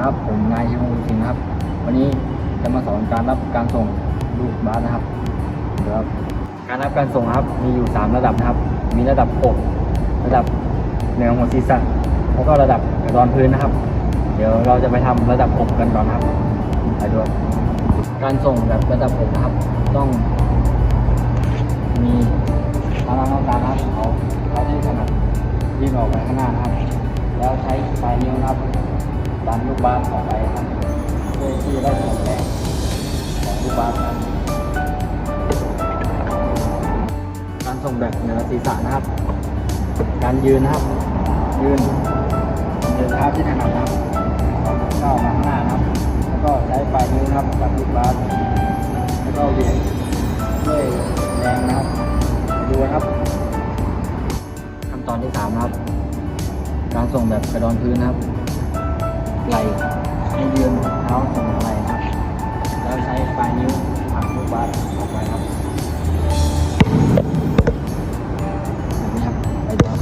ครับ ผมนายชิวสิงห์นะครับ วันนี้จะมาสอนการรับการส่งลูกบาสนะครับเดี๋ยวครับ การรับการส่งครับมีอยู่ 3 ระดับนะครับ มีระดับอกระดับเหนือหัวศีรษะแล้วก็ระดับกระดอนพื้นนะครับ เดี๋ยวเราจะไปทำระดับอกกันก่อนครับไปดูการส่งแบบระดับอกนะครับ ต้อง ดันลูกบาสออกไปครับเพื่อที่ได้ส่งแรงของลูกบาสนะครับการส่งแบบเหนือศีรษะนะครับ การยืนนะครับ ยืนยืนเท้าที่ถนัดนะครับก้าวมาข้างหน้านะครับ แล้วก็ใช้ปลายนิ้วนะครับกับลูกบาสแล้วก็เหวี่ยงด้วยแรงนะครับดูนะครับขั้นตอนที่สามนะครับ การส่งแบบกระดอนพื้นนะครับ ไหลให้ยืนเท้าส่งไหล่ครับ แล้วใช้ปลายนิ้วผลักลูกบาสออกไปครับแบบนี้ครับไปดูครับ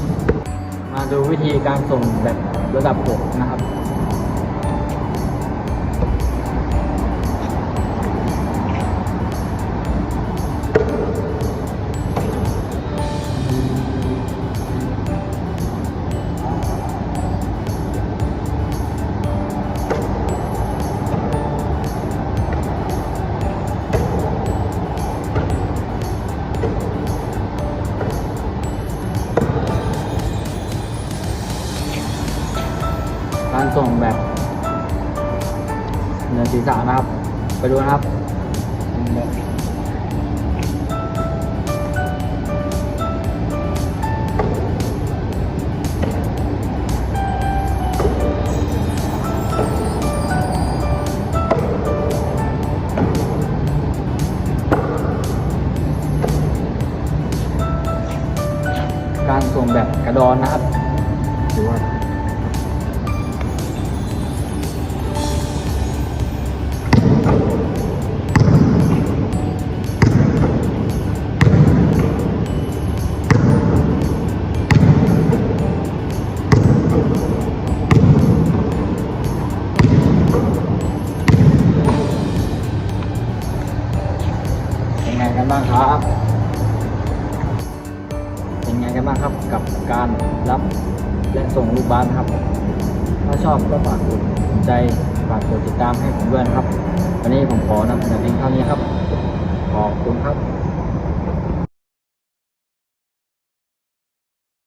มาดูวิธีการส่งแบบระดับอกนะครับ การส่งแบบเหนือศีรษะนะครับ ไปดูนะครับแบบการส่งแบบกระดอนนะครับ กันบ้างครับ เป็นไงกันบ้างครับกับการรับและส่งลูกบ้านครับ ถ้าชอบก็ฝากกดสนใจฝากกดติดตามให้ผมด้วยนะครับ วันนี้ผมขอนำเสนอเพียงเท่านี้ครับ ขอบคุณครับ